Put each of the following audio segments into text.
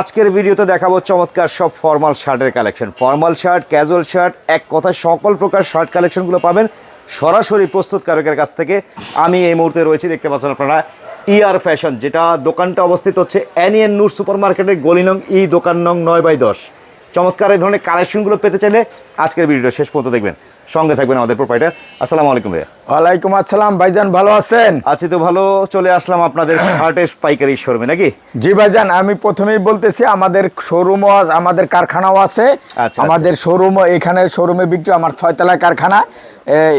আজকের ভিডিওতে দেখাবো চমৎকার সব ফর্মাল শার্টের collection. Formal shirt, casual shirt, এক কথায় সকল প্রকার শার্ট কালেকশনগুলো পাবেন সরাসরি প্রস্তুতকারকের কাছ থেকে। আমি এই মুহূর্তে রয়েছি, দেখতে পাচ্ছেন আপনারা ইআর ফ্যাশন যেটা দোকানটা অবস্থিত হচ্ছে অ্যানিয়ান নূর সুপার মার্কেটের গলি নং ই দোকান নং নয় বাই দশ। চমৎকার এই ধরনের কালেকশনগুলো পেতে চাইলে আজকের ভিডিওটা শেষ পর্যন্ত দেখবেন। সঙ্গে থাকবেন আমাদের প্রোপাইটার। আসসালামু আলাইকুম ভাইয়া। ওয়ালাইকুম আসসালাম ভাইজান ভালো আছেন? আছি তো ভালো চলে আসলাম আপনাদের শার্টের পাইকারি শোরুমে নাকি? জি ভাইজান আমি প্রথমেই বলতেছি আমাদের শোরুমও আমাদের কারখানাও আছে। আচ্ছা, আমাদের শোরুম এখানে শোরুমে বিক্রি আমার ছয়তলা কারখানা।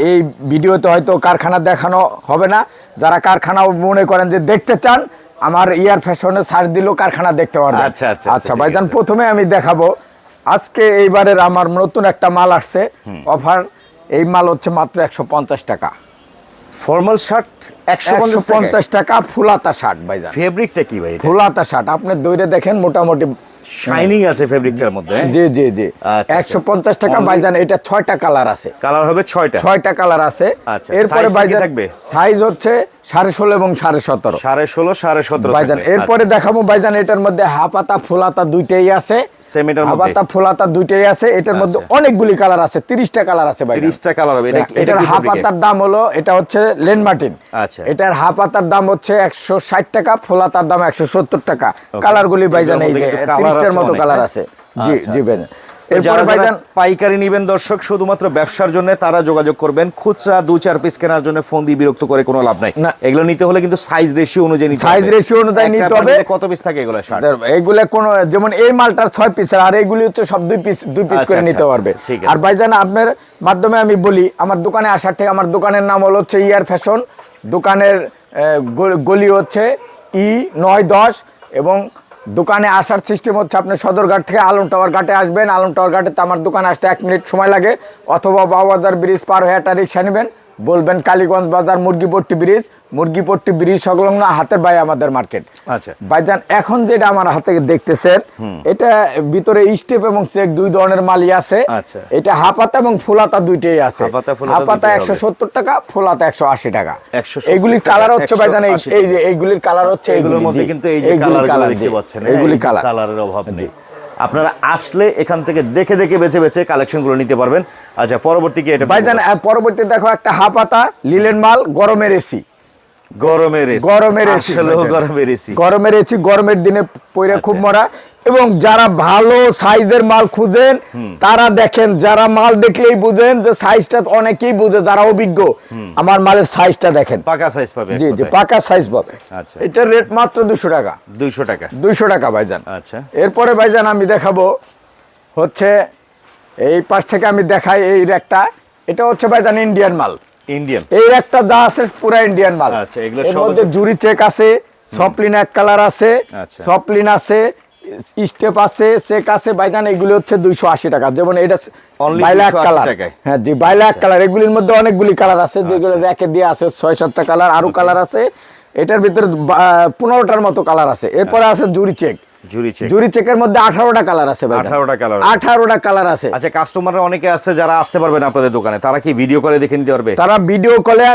এই ভিডিওতে হয়তো কারখানা দেখানো হবে না। যারা কারখানা মনে করেন যে দেখতে চান আমার ইয়ার ফ্যাশনে সার্চ দিলেও কারখানা দেখতে পারবেন। আচ্ছা, আচ্ছা, আচ্ছা ভাইজান প্রথমে আমি দেখাবো আজকে এইবারের আমার নতুন একটা মাল আসছে অফার এই মাল হচ্ছে মাত্র একশো পঞ্চাশ টাকা। ফর্মাল শার্ট একশো পঞ্চাশ টাকা ফুলাতা শার্ট ভাই ফেব্রিকটা কি ভাই ফুলাতা শার্ট আপনি দৈরে দেখেন মোটামুটি শাইনিং আছে ফেব্রিকটার মধ্যে জি জি জি। আচ্ছা, একশো পঞ্চাশ টাকা বাইজান এটা ছয়টা কালার আছে। কালার হবে ছয়টা। ছয়টা কালার আছে। আচ্ছা, এরপরে বাইজান থাকবে? সাইজ হচ্ছে সাড়ে ষোলো এবং সাড়ে সতেরো সাড়ে ষোলো সাড়ে সতেরো ভাইজান থাকবে। এরপরে দেখাবো ভাইজান এটার মধ্যে হাপাতা ফুলাতা দুইটাই আছে হাপাতা ফুলাতা দুইটাই আছে এটার মধ্যে আচ্ছা। অনেকগুলি কালার আছে তিরিশটা কালার আছে ভাই 30টা কালার হবে। এটা এটার হাপাতার দাম হলো এটা হচ্ছে লেন মার্টিন আচ্ছা। এটার হাপাতার দাম হচ্ছে একশো ষাট টাকা ফোলাতার দাম একশো সত্তর টাকা কালারগুলি ভাইজান এই তিরিশটার মতো কালার হ্যাঁ? আছে জি আচ্ছা, জি আচ্ছা। যারা যারা ভাইজান পাইকারি নিবেন দর্শক শুধুমাত্র ব্যবসার জন্য তারা যোগাযোগ করবেন খুচরা দু চার পিস কেনার জন্য ফোন দিয়ে বিরক্ত করে কোনো লাভ নাই না। এগুলো নিতে হলে কিন্তু সাইজ রেশিও অনুযায়ী হবে। ratio অনুযায়ী নিতে হবে। কত পিস থাকে এগুলো এইগুলা কোন যেমন এই মালটার ছয় পিসের আর এইগুলি হচ্ছে সব দুই পিস দুই পিস আচ্ছা, করে আচ্ছা, নিতে আচ্ছা, পারবে আর ভাইজান আপনার মাধ্যমে আমি বলি আমার দোকানে আসার থেকে আমার দোকানের নাম হলো হচ্ছে ইয়ার ফ্যাশন দোকানের গলি হচ্ছে ই নয় দশ এবং দোকানে আসার সিস্টেম হচ্ছে আপনি সদরঘাট থেকে আলম টাওয়ার ঘাটে আসবেন, আলম টাওয়ার ঘাটেতে আমার দোকানে আসতে এক মিনিট সময় লাগে। অথবা বাবাজার ব্রিজ পার হয়ে একটা রিক্সা নেবেন। বলবেন কালীগঞ্জ বাজার মুরগিপট্টি ব্রিজ। মুরগিপট্টি ব্রিজ সংলগ্ন হাতের বাই আমাদের মার্কেট। আচ্ছা। ভাইজান এখন যেটা আমার হাতে দেখতেছেন এটা ভিতরে স্টেপ এবং চেক দুই ধরনের মালই আছে। আচ্ছা। এটা হাপাতা এবং ফুলাতা দুইটাই আছে। দুইটাই একশো সত্তর টাকা ফুলাতা একশো আশি টাকা। 170 এইগুলির কালার হচ্ছে ভাইজান এই 180 এই যে এইগুলির কালার হচ্ছে এগুলোর এইগুলি, মধ্যে কিন্তু এই যে এইগুলি কালার দেখতে পাচ্ছেন এইগুলি কালার কালারের অভাব নেই। আপনারা আসলে এখান থেকে দেখে দেখে বেছে বেছে কালেকশনগুলো নিতে পারবেন। আচ্ছা পরবর্তী কি এটা ভাইজান পরবর্তী দেখো একটা হাপাতা লিলেন মাল গরমের এসি গরমের এসি গরমের এসি গরমের এসি গরমের এসি গরমের দিনে পইরা খুব আচ্ছা। মরা। এবং যারা ভালো সাইজের মাল খুঁজেন তারা দেখেন যারা মাল দেখলেই বুঝেন যে সাইজটা অনেকেই বুঝে যারা অভিজ্ঞ আমার মালের সাইজটা দেখেন। পাকা সাইজ পাবে জি জি পাকা সাইজ পাবে। আচ্ছা। এটার রেট মাত্র দুশো টাকা। দুইশো টাকা। দুইশো টাকা ভাইজান। আচ্ছা। এরপরে ভাইজান আমি দেখাবো হচ্ছে এই পাশ থেকে আমি দেখাই এই র্যাকটা এটা হচ্ছে ভাইজান ইন্ডিয়ান মাল। ইন্ডিয়ান এই একটা যা আছে পুরা ইন্ডিয়ান মাল। আচ্ছা, এগুলো সব জুরি চেক আছে সপলিন এক কালার আছে আচ্ছা। সপলিন আছে স্টেপ আছে চেক আছে বাইজান এগুলি হচ্ছে দুইশো আশি টাকা। যেমন এটা Only বাইলা এক কালার আচ্ছা। হ্যাঁ জি বাইলা এক কালার এগুলির মধ্যে অনেকগুলি কালার আছে যেগুলো র্যাকে দিয়ে আছে ছয় সাতটা কালার আরও কালার আছে। এটার ভিতরে পনেরোটার মতো কালার আছে। এরপরে আছে জুরি চেক জুরি চেকের মধ্যে আঠারোটা কালার আছে ভাইজান। 18টা colour আছে। আঠারোটা কালার আছে। আচ্ছা কাস্টমাররা অনেকে আছে যারা আসতে পারবেন আপনাদের দোকানে। তারা কি ভিডিও করে দেখে নিতে পারবে? তারা ভিডিও কলে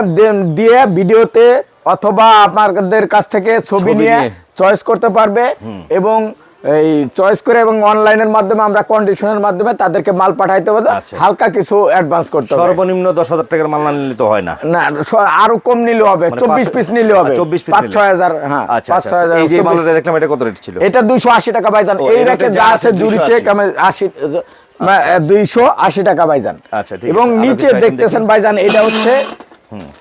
দিয়ে ভিডিওতে অথবা আপনাদের কাছ থেকে ছবি নিয়ে। চয়েস করতে পারবে এবং এই চয়েস করে এবং অনলাইনের মাধ্যমে আমরা কন্ডিশনের মাধ্যমে তাদেরকে মাল পাঠাইতে হবে। আচ্ছা। হালকা কিছু অ্যাডভান্স করতে হবে। সর্বনিম্ন দশ হাজার টাকার মাল না নিলে তো হয় না। না আরও কম নিলে হবে। মানে চব্বিশ পিস নিলে হবে। চব্বিশ পিস পাঁচ। ছয় হাজার হ্যাঁ আচ্ছা পাঁচ আচ্ছা। ছয় হাজার এই যে মালটা দেখলাম এটা কত রেট ছিল? এটা দুইশো আশি টাকা বাইজান এই রেখে যা আছে জুড়ি চেক আমি আশি দুইশো আশি টাকা বাইজান আচ্ছা, ঠিক এবং নিচে দেখতেছেন দেখি। ভাইজান এটা হচ্ছে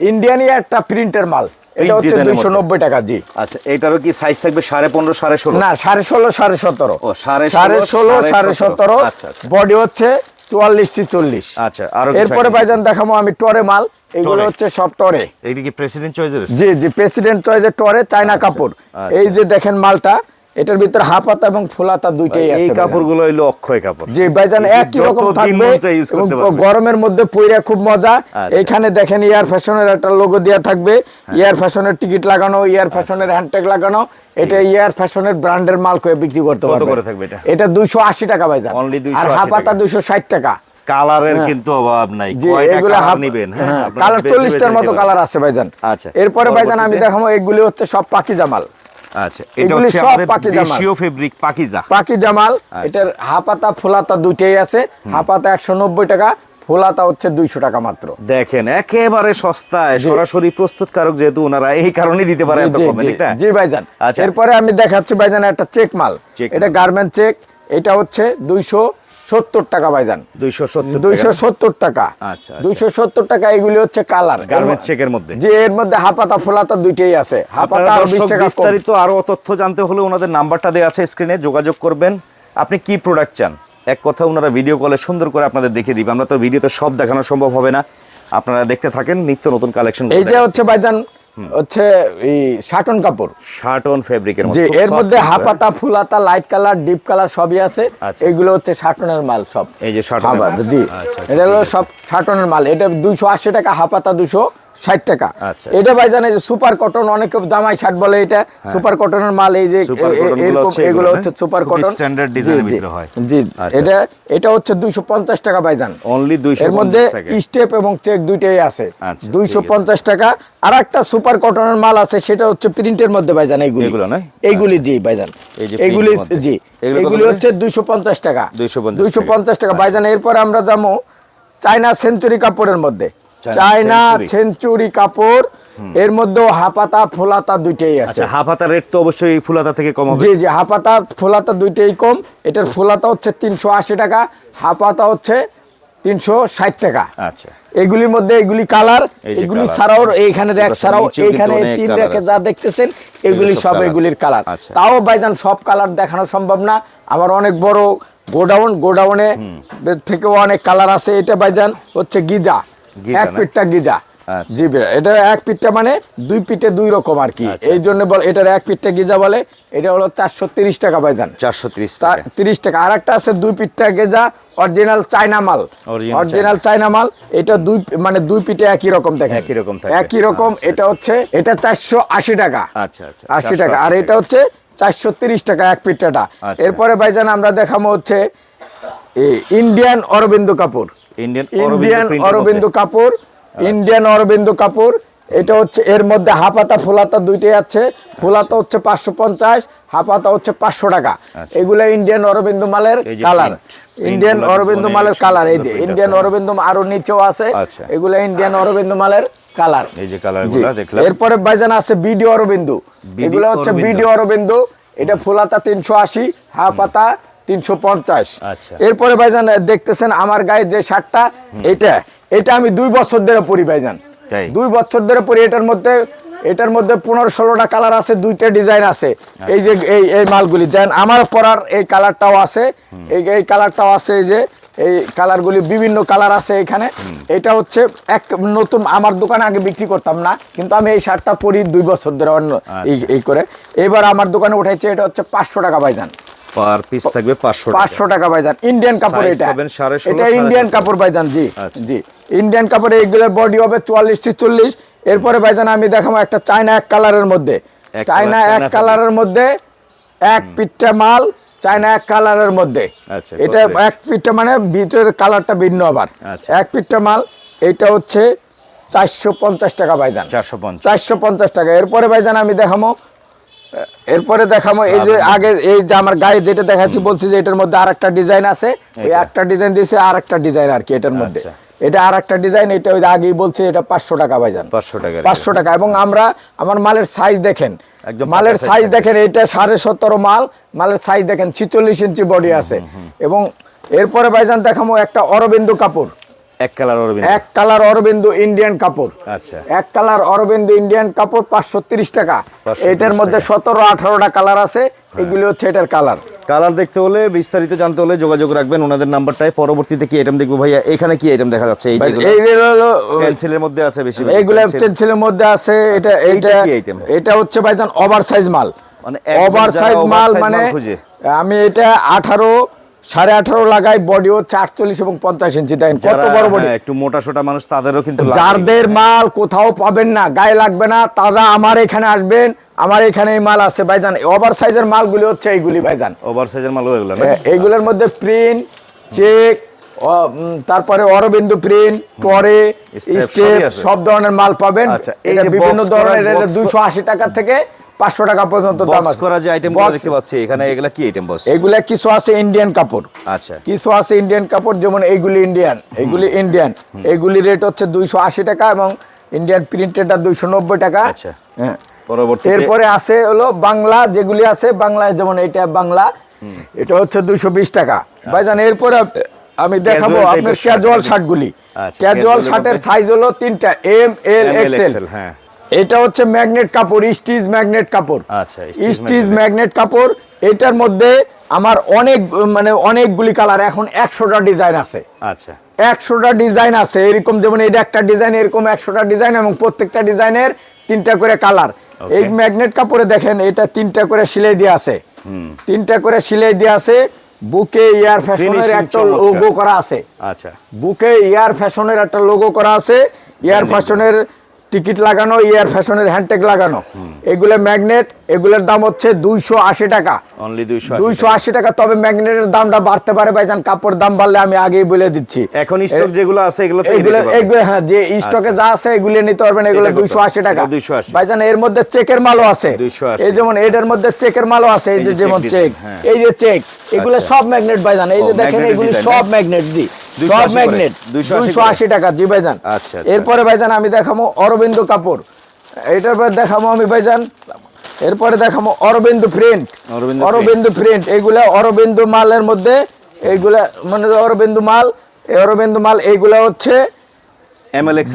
ইন্ডিয়ানই একটা প্রিন্টের মাল। এটা হচ্ছে দুইশো নব্বই টাকা জি। আচ্ছা এটারও কি সাইজ থাকবে সাড়ে পনেরো সাড়ে ষোলো? না সাড়ে ষোলো সাড়ে সতেরো। ও, সাড়ে সাড়ে ষোলো, ষোলো সাড়ে সাড়ে সতেরো। সতেরো। আচ্ছা, আচ্ছা। বডি হচ্ছে চুয়াল্লিশ চল্লিশ। আচ্ছা, আর এরপরে ভাইজান দেখাবো আমি টরে মাল। এইগুলো হচ্ছে সব টরে। এইটা কি প্রেসিডেন্ট চয়েসের জি জি প্রেসিডেন্ট চয়েসের টরে চায়না কাপড়। এই যে দেখেন মালটা এটার ভিতরে হাফাতা এবং ফুলাতা দুইটাই আছে এই। কাপড়গুলো হইল অক্ষয় কাপড়। জি ভাইজান একই রকম থাকবে। গরমের মধ্যে পইরা খুব মজা। আচ্ছা। এইখানে দেখেন ইয়ার ফ্যাশনের একটা লোগো দেওয়া থাকবে। ইয়ার ফ্যাশনের টিকিট লাগানো ইয়ার ফ্যাশনের হ্যান্ডটেগ লাগানো। এটা ইয়ার ফ্যাশনের ব্র্যান্ডের মাল করে বিক্রি করতে কত পারবে। করে থাকবে এটা? এটা দুইশো আশি টাকা ভাইজান। Only 280 আর হাফাতা টাকা। দুইশো ষাট টাকা। কালারের কিন্তু অভাব নাই। কয়টা কালার হাফ নিবেন? হ্যাঁ কালার বেছে বেছে চল্লিশটার নিতে মতো কালার আছে ভাইজান। আচ্ছা। এরপরে ভাইজান আমি? দেখাবো এগুলি হচ্ছে সব পাকি জামাল আচ্ছা এটা হচ্ছে আমাদের দেশীয় ফেব্রিক পাকিজা। পাকি জামাল আচ্ছা। এটার হাপাতা ফুলাতা দুইটাই আছে। হাপাতা একশো নব্বই টাকা ফোলাতা হচ্ছে দুইশো টাকা মাত্র। দেখেন একেবারে সস্তায় সরাসরি প্রস্তুতকারক যেহেতু ওনারা এই কারণে দিতে পারে জি, ভাইজান। আচ্ছা। এরপরে আমি দেখাচ্ছি ভাইজান একটা চেক মাল। এটা গার্মেন্ট চেক এটা হচ্ছে দুইশো সত্তর টাকা ভাইজান। দুইশো সত্তর দুইশো সত্তর টাকা। আচ্ছা, আচ্ছা। দুইশো সত্তর টাকা এগুলি হচ্ছে কালার। গার্মেন্ট চেকের মধ্যে। যে এর মধ্যে হাপাতা ফুলাতা দুইটাই আছে। হাপাতা আরও বিশ টাকা বিস্তারিত আরও তথ্য জানতে হলে ওনাদের নাম্বারটা দেওয়া আছে স্ক্রিনে যোগাযোগ করবেন। আপনি কি প্রোডাক্ট চান? এক কথা ওনারা ভিডিও কলে সুন্দর করে আপনাদের দেখিয়ে দিবে। আমরা তো ভিডিওতে সব দেখানো সম্ভব হবে না। আপনারা দেখতে থাকেন নিত্য নতুন কালেকশন এই যে হচ্ছে ভাইজান হচ্ছে এই শাটন কাপড়। শাটন ফেব্রিক ফেব্রিকের যে এর মধ্যে হাপাতা ফুলাতা লাইট কালার ডিপ কালার সবই আছে। আচ্ছা। এগুলো হচ্ছে শাটনের মাল সব। এই যে শাটন জি। আচ্ছা, এটা হলো সব শাটনের মাল। এটা দুইশো আশি টাকা হাপাতা দুশো ষাট টাকা। আচ্ছা। এটা ভাইজান এই যে সুপার কটন অনেক জামাই শার্ট বলে এটা। সুপার কটনের মাল এই যে এগুলো হচ্ছে সুপার কটন। জি, design ভিতরে হয়। জি আচ্ছা। এটা এটা হচ্ছে দুইশো পঞ্চাশ টাকা ভাইজান। অনলি দুইশো এর মধ্যে স্টেপ এবং চেক দুইটাই আছে। আচ্ছা, দুইশো ঠিক আছে। পঞ্চাশ টাকা। আর একটা সুপার কটনের মাল আছে সেটা হচ্ছে প্রিন্টের মধ্যে ভাইজান এইগুলি। এগুলো না? এইগুলি জি ভাইজান। এইগুলি। জি এগুলো হচ্ছে দুইশো পঞ্চাশ টাকা। 250 দুইশো পঞ্চাশ টাকা। ভাইজান এরপরে আমরা যাব চায়না সেঞ্চুরি কাপড়ের মধ্যে। চায়না চায়না সেঞ্চুরি কাপড় এর মধ্যেও হাপাতা ফোলাতা দুইটাই আছে। হাফাতা রেট তো অবশ্যই ফুলাতা থেকে কম হবে। জি জি হাপাতা ফোলাতা দুইটাই কম। এটার ফোলাতা হচ্ছে তিনশো আশি টাকা হাপাতা হচ্ছে তিনশো ষাট টাকা। আচ্ছা। এগুলির মধ্যে এগুলি কালার এগুলি ছাড়াও এইখানে র্যাক ছাড়াও এইখানে তিন র্যাকে যা দেখতেছেন এগুলি সব এগুলির কালার। আচ্ছা। তাও ভাইজান সব কালার দেখানো সম্ভব না। আমার অনেক বড় গোডাউন গোডাউনে থেকেও অনেক কালার আছে। এটা ভাইজান হচ্ছে গিজা। এক? পিঠটা গিজা। আচ্ছা। জি এটা এক পিঠটা মানে দুই পিঠে দুই রকম আর কি। আচ্ছা। এই জন্য বল এটার এক পিঠটা গিজা বলে এটা হলো চারশো তিরিশ টাকা ভাইজান। চারশো ত্রিশ টাকা। আর একটা আছে দুই পিঠটা গেজা অরিজিনাল চায়না মাল। Original China. মাল এটা দুই মানে দুই পিঠে একই রকম দেখে একই রকম থাকে। একই রকম আচ্ছা, এটা হচ্ছে এটা চারশো আশি টাকা। আচ্ছা, আচ্ছা, আশি টাকা। আর এটা হচ্ছে চারশো তিরিশ টাকা এক আচ্ছা। এরপরে ভাইজান আমরা দেখাবো হচ্ছে ইন্ডিয়ান অরবিন্দ কাপড় ইন্ডিয়ান ইন্ডিয়ান অরবিন্দু কাপড় ইন্ডিয়ান অরবিন্দু কাপড় এটা হচ্ছে এর মধ্যে হাফাতা ফুলাতা দুইটাই আছে। ফুলাতা হচ্ছে পাঁচশো পঞ্চাশ হাফাতা হচ্ছে পাঁচশো টাকা। এগুলা ইন্ডিয়ান অরবিন্দু মালের কালার ইন্ডিয়ান print গুলো অরবিন্দু অনেক মালের কালার এই যে ইন্ডিয়ান আছে। আরও নিচেও আছে। আচ্ছা। এগুলা ইন্ডিয়ান অরবিন্দু মালের কালার এই যে কালার দেখলাম। এরপরে ভাইজান আছে বিডি অরবিন্দু এগুলো হচ্ছে অরবিন্দু। বিডি অরবিন্দু এটা ফুলাতা তিনশো আশি হা পাতা তিনশো পঞ্চাশ। আচ্ছা। এরপরে ভাইজান দেখতেছেন আমার গায়ে যে শার্টটা এটা। এটা আমি দুই বছর ধরে পরি ভাইজান। দুই বছর ধরে পরি এটার মধ্যে এটার মধ্যে পনেরো ষোলোটা কালার আছে দুইটা ডিজাইন আছে। এই যে এই এই মালগুলি যেন আমার পরার এই কালারটাও আছে এই এই কালারটাও আছে এই যে এই কালারগুলি বিভিন্ন কালার আছে এখানে। এটা হচ্ছে এক নতুন আমার দোকানে আগে বিক্রি করতাম না কিন্তু আমি এই শার্টটা পরি দুই বছর ধরে অন্য এই- এই করে। এবার আমার দোকানে উঠাইছে এটা হচ্ছে পাঁচশো টাকা ভাইজান। পার পিস থাকবে পাঁচশো পাঁচশো টাকা ভাইজান ইন্ডিয়ান কাপড় এটা। পাবেন এটা ইন্ডিয়ান কাপড় ভাইজান জি আচ্ছা। জি। ইন্ডিয়ান কাপড় এইগুলোর বডি হবে চুয়াল্লিশ ছিচল্লিশ এরপরে ভাইজান আমি দেখাবো একটা চায়না এক কালারের মধ্যে। চায়না এক কালারের মধ্যে এক পিঠটা মাল চায়না এক কালারের মধ্যে। আচ্ছা, এটা এক পিঠটা মানে ভিতরের কালারটা ভিন্ন আবার। আচ্ছা। এক পিঠটা মাল এটা হচ্ছে চারশো পঞ্চাশ টাকা ভাইজান। চারশো পঞ্চাশ। চারশো পঞ্চাশ টাকা। এরপরে ভাইজান আমি দেখাবো এরপরে দেখাবো এই যে আগে এই যে আমার গায়ে যেটা দেখাচ্ছি বলছি যে এটার মধ্যে আর একটা ডিজাইন আছে। ওই একটা ডিজাইন দিয়েছে আর একটা ডিজাইন আর কি এটার মধ্যে। আচ্ছা। এটা আর একটা ডিজাইন এটা ওই আগেই বলছি এটা পাঁচশো টাকা ভাইজান। পাঁচশো টাকা পাঁচশো টাকা। এবং আমরা আমার মালের সাইজ দেখেন। মালের সাইজ দেখেন এটা সাড়ে সতেরো মাল। মালের সাইজ দেখেন ছিচল্লিশ ইঞ্চি বডি আছে। এবং এরপরে ভাইজান দেখাবো একটা অরবিন্দু কাপড় এক কালার অরবিন্দ। এক কালার অরবিন্দু ইন্ডিয়ান কাপড়। আচ্ছা। এক কালার অরবিন্দু ইন্ডিয়ান কাপড় পাঁচশো তিরিশ টাকা। এটার মধ্যে সতেরো আঠারোটা কালার আছে। এগুলি হচ্ছে এটার কালার। কালার দেখতে হলে বিস্তারিত জানতে হলে যোগাযোগ রাখবেন। ওনাদের পরবর্তীতে কি আইটেম দেখব ভাইয়া? এখানে কি আইটেম দেখা যাচ্ছে? এই যেগুলো এই হলো পেন্সিলের মধ্যে আছে বেশি পেন্সিলের মধ্যে আছে। এটা এইটা এটা এটা হচ্ছে ভাইজান ওভার সাইজ মাল। মানে ওভার সাইজ মাল মানে আমি এটা আঠারো সাড়ে আঠারো লাগাই বডি হচ্ছে আটচল্লিশ এবং পঞ্চাশ ইঞ্চি দেন কত বড় বডি হ্যাঁ, একটু মোটা সোটা মানুষ তাদেরও কিন্তু লাগে। যারদের মাল কোথাও পাবেন না গায়ে লাগবে না তারা আমার এখানে আসবেন আমার এখানে এই মাল আছে ভাইজান। ওভার সাইজের মালগুলি হচ্ছে এইগুলি ভাইজান। ওভার সাইজের মালও এগুলো এইগুলোর মধ্যে প্রিন্ট চেক তারপরে অরবিন্দু প্রিন্ট টরে স্টেপ সব ধরনের মাল পাবেন। আচ্ছা, এটা বিভিন্ন ধরনের দুইশো আশি টাকা থেকে পাঁচশো টাকা পর্যন্ত দাম আছে। করা যে আইটেম দেখতে পাচ্ছি এখানে এগুলা কি আইটেম বস এগুলা কিছু আছে ইন্ডিয়ান কাপড়। আচ্ছা। কিছু আছে ইন্ডিয়ান কাপড় যেমন এইগুলি ইন্ডিয়ান এইগুলি ইন্ডিয়ান এইগুলি রেট হচ্ছে দুইশো আশি টাকা এবং ইন্ডিয়ান প্রিন্টেডটা দুইশো নব্বই টাকা। আচ্ছা। হ্যাঁ। পরবর্তী এরপরে আছে হলো বাংলা যেগুলি আছে বাংলায় যেমন এটা বাংলা এটা হচ্ছে দুইশো বিশ টাকা। ভাইজান এরপরে আমি দেখাবো আপনার ক্যাজুয়াল শার্টগুলি আচ্ছা, ক্যাজুয়াল শার্টের সাইজ হলো তিনটা এম এল এক্সেল হ্যাঁ। এটা হচ্ছে ম্যাগনেট কাপড় স্টিচ ম্যাগনেট কাপড়। আচ্ছা, স্টিচ ম্যাগনেট। কাপড় এটার মধ্যে আমার অনেক মানে অনেকগুলি কালার এখন একশোটা ডিজাইন আছে। আচ্ছা। একশোটা ডিজাইন আছে এরকম যেমন এটা একটা ডিজাইন এরকম একশোটা ডিজাইন এবং প্রত্যেকটা ডিজাইনের তিনটা করে কালার। এই ম্যাগনেট কাপড়ে দেখেন এটা তিনটা করে সিলাই দিয়ে আছে। তিনটা করে সিলাই দিয়ে আছে বুকে ইয়ার ফ্যাশনের একটা লোগো করা আছে। আচ্ছা। বুকে ইয়ার ফ্যাশনের একটা লোগো করা আছে ইয়ার ফ্যাশনের টিকিট লাগানো ইয়ার ফ্যাশনের হ্যান্ডট্যাগ লাগানো। এগুলো ম্যাগনেট এগুলোর দাম হচ্ছে দুইশো আশি টাকা। অনলি দুইশো দুইশো আশি টাকা তবে ম্যাগনেটের দামটা বাড়তে পারে ভাইজান কাপড় দাম বাড়লে আমি আগেই বলে দিচ্ছি। এখন স্টক যেগুলো আছে এগুলো এগুলো এগুলো হ্যাঁ যে স্টকে যা আছে এগুলো নিতে পারবেন এগুলো দুইশো আশি টাকা। এটা 280 ভাইজান এর মধ্যে চেকের মালও আছে। এই যেমন এটার মধ্যে চেকের মালও আছে এই যে যেমন চেক হ্যাঁ। এই যে চেক এগুলো আচ্ছা। সব ম্যাগনেট ভাইজান। এই যে দেখেন এগুলো সব ম্যাগনেট জি সব ম্যাগনেট দুইশো আশি টাকা জি ভাইজান। আচ্ছা, আচ্ছা। এরপরে ভাইজান আমি দেখাবো অরবিন্দ কাপড় এটার পরে দেখাবো আমি ভাইজান এরপরে দেখাবো অরবিন্দ প্রিন্ট। অরবিন্দ প্রিন্ট। এগুলা অরবিন্দ মালের মধ্যে এইগুলা মানে অরবিন্দ মাল অরবিন্দ মাল এইগুলা হচ্ছে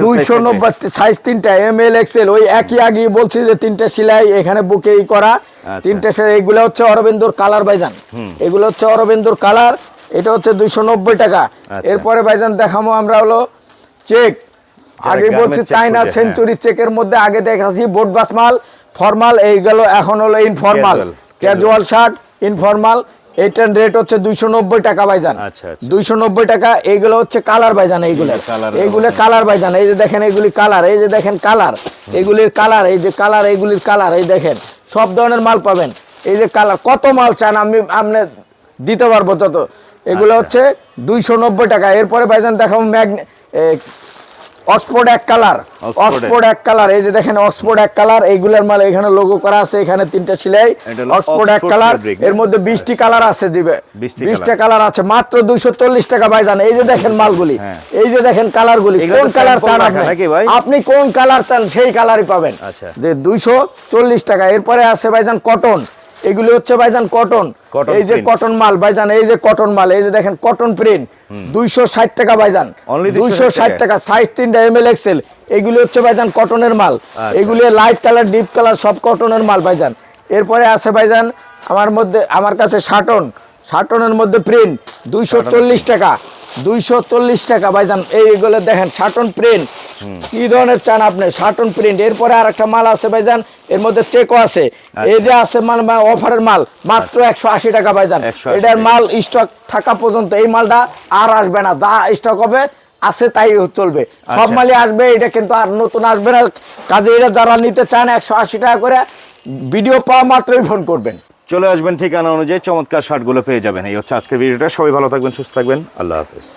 দুইশো নব্বই সাইজ তিনটা এম এল এক্সেল ওই একই বলছি যে তিনটা সেলাই এখানে বুকে করা। আচ্ছা। তিনটা সেলাই এগুলো হচ্ছে অরবিন্দুর কালার এগুলো হচ্ছে অরবিন্দুর কালার এটা হচ্ছে দুইশো নব্বই টাকা। আচ্ছা। এরপরে দেখাবো আমরা হলো চেক। আগে বলছি চাইনা। সেঞ্চুরি চেকের মধ্যে আগে দেখাচ্ছি বোট বাস মাল। ফর্মাল এইগুলো এখন হলো ইনফর্মাল ক্যাজুয়াল শার্ট ইনফর্মাল এইটার রেট হচ্ছে দুইশো নব্বই টাকা বাইজান আচ্ছা, আচ্ছা। দুইশো নব্বই টাকা এইগুলো হচ্ছে কালার বাইজান এইগুলো। এইগুলো কালার বাইজান এই যে দেখেন এইগুলি কালার এই যে দেখেন কালার এগুলির কালার এই যে কালার এইগুলির কালার এই দেখেন। সব ধরনের মাল পাবেন। এই যে কালার কত মাল চান আমি আপনি দিতে পারব তত। এগুলো আচ্ছা। হচ্ছে দুইশো নব্বই টাকা। এরপরে বাইজান দেখাবো ম্যাগনে অক্সফোর্ড এক কালার অক্সফোর্ড এক কালার এই যে দেখেন অক্সফোর্ড এক কালার এইগুলোর মাল এখানে লোগো করা আছে এখানে তিনটা সিলাই অক্সফোর্ড এক কালারের মধ্যে বিশটি কালার আছে দিবে। 20টি বিশটা কালার আছে মাত্র দুইশো চল্লিশ টাকা ভাইজান এই যে দেখেন মালগুলি হ্যাঁ। এই যে দেখেন কালারগুলি এগুলো কোন কালার চান আপনি? আপনি কোন কালার চান সেই কালারই পাবেন। আচ্ছা। যে দুইশো চল্লিশ টাকা এরপরে আছে ভাইজান কটন এগুলি হচ্ছে ভাইজান কটন এই যে কটন মাল ভাইজান এই যে কটন মাল এই যে দেখেন কটন প্রিন্ট দুইশো ষাট টাকা ভাইজান। দুইশো ষাট টাকা। সাইজ তিনটা এম এল এক্সেল এগুলি হচ্ছে ভাইজান কটনের মাল। এগুলি লাইট কালার ডিপ কালার সব কটনের মাল ভাইজান। এরপরে আছে ভাইজান আমার মধ্যে আমার কাছে শাটন শাটনের মধ্যে প্রিন্ট দুইশো চল্লিশ টাকা। দুইশো চল্লিশ টাকা ভাইজান। এইগুলো দেখেন শাটন প্রিন্ট কি ধরনের চান আপনি? Satin print. এরপরে আর একটা মাল আছে ভাইজান এর মধ্যে চেকও আছে। এই যে আছে মাল অফারের মাল মাত্র একশো আশি টাকা ভাইজান। এটার মাল স্টক থাকা পর্যন্ত এই মালটা আর আসবে না। যা স্টক হবে আছে তাই চলবে। সব আচ্ছা। মালই আসবে এটা কিন্তু আর নতুন আসবে না। কাজে এটা যারা নিতে চান একশো আশি টাকা করে ভিডিও পাওয়া মাত্রই ফোন করবেন। চলে আসবেন ঠিকানা অনুযায়ী চমৎকার শার্টগুলো পেয়ে যাবেন। এই হচ্ছে আজকের ভিডিওটা সবাই ভালো থাকবেন সুস্থ থাকবেন। আল্লাহ হাফেজ।